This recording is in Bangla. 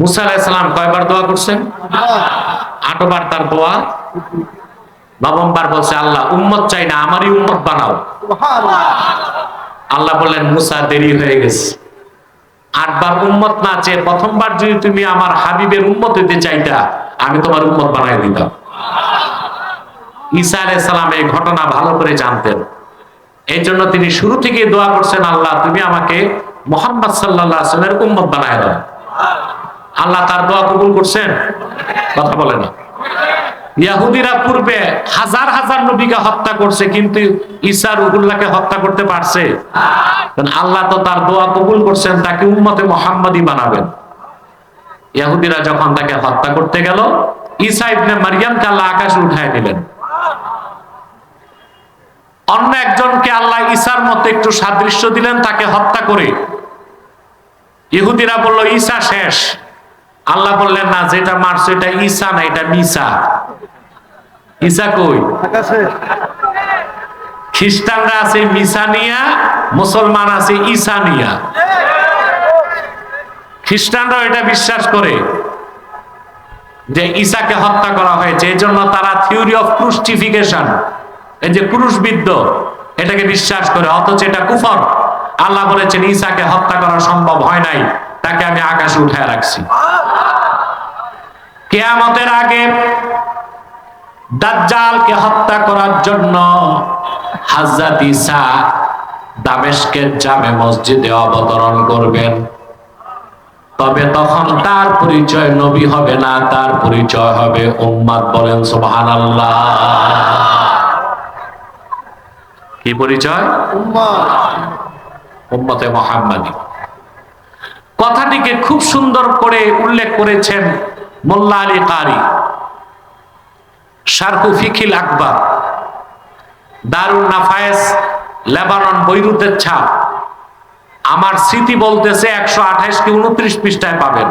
মুসা আলাইসালাম কয়বার দোয়া করছেন? আটবার। তার দোয়া। নবমবার বলছে আল্লাহ উম্মত চাই না আমারই উম্মত বানাও। আল্লাহ বললেন মুসা দেরি হয়ে গেছে। আটবার উম্মত না চেয়ে প্রথমবার যদি তুমি আমার হাবিবের উম্মত হইতে চাইতা আমি তোমার উম্মত বানাই দিতাম। ঈসা আলাইহিস সালাম এই ঘটনা ভালো করে জানতেন। এই জন্য তিনি শুরু থেকে দোয়া করছেন আল্লাহ তুমি আমাকে মোহাম্মদ সাল্লাহ আসলামের উম্মত বানায় দাও। আল্লাহ তার দোয়া কবুল করছেন? কথা বলে না ইয়াহুদিরা পূর্বে হাজার হাজার নবীকে হত্যা করছে, কিন্তু ঈসা রুহুল্লাহকে হত্যা করতে পারছে। আল্লাহ তো তার দোয়া কবুল করছেন, তাকে উম্মতে মোহাম্মদই বানাবেন। ইয়াহুদিরা যখন তাকে হত্যা করতে গেল, ঈসা ইবনে মারিয়ামকে আল্লাহ আকাশে উঠায় দিলেন। অন্য একজনকে আল্লাহ ঈসার মতো একটু সাদৃশ্য দিলেন, তাকে হত্যা করে। ইহুদিরা বলল, ঈসা শেষ। আল্লাহ বললেন না যেটা মারছো এটা ঈসা না এটা মিসা। ঈসা কই? খ্রিস্টানরা আছে মিসানিয়া মুসলমান আছে ঈসানিয়া খ্রিস্টানরা এটা বিশ্বাস করে যে ঈসাকে হত্যা করা হয়েছে এই জন্য তারা থিওরি অফ ক্রুস্টিফিকেশন এই যে ক্রুশবিদ্ধ এটাকে বিশ্বাস করে অথচ এটা কুফর। আল্লাহ বলেছেন ঈসাকে হত্যা করা সম্ভব হয় নাই তাকে আমি আকাশে উঠায় রাখছি। কেয়ামতের আগে দাজ্জালকে হত্যা করার জন্য হাজরত ঈসা দামেস্কের জামে মসজিদে অবতরণ করবেন। তবে তখন তার পরিচয় নবী হবে না, তার পরিচয় হবে উম্মাদ বলেন সুবহানাল্লাহ। কি পরিচয়? উম্মা উম্মতে মোহাম্মদী। কথাটিকে খুব সুন্দর করে উল্লেখ করেছেন মোল্লা আলী কারি শারকু ফিখিল আকবর, দারুণ নাফায়েস লেবানন বৈরুতের ছাপ। আমার স্মৃতি বলতেছে একশো আঠাইশ কি উনত্রিশ পৃষ্ঠায় পাবেন।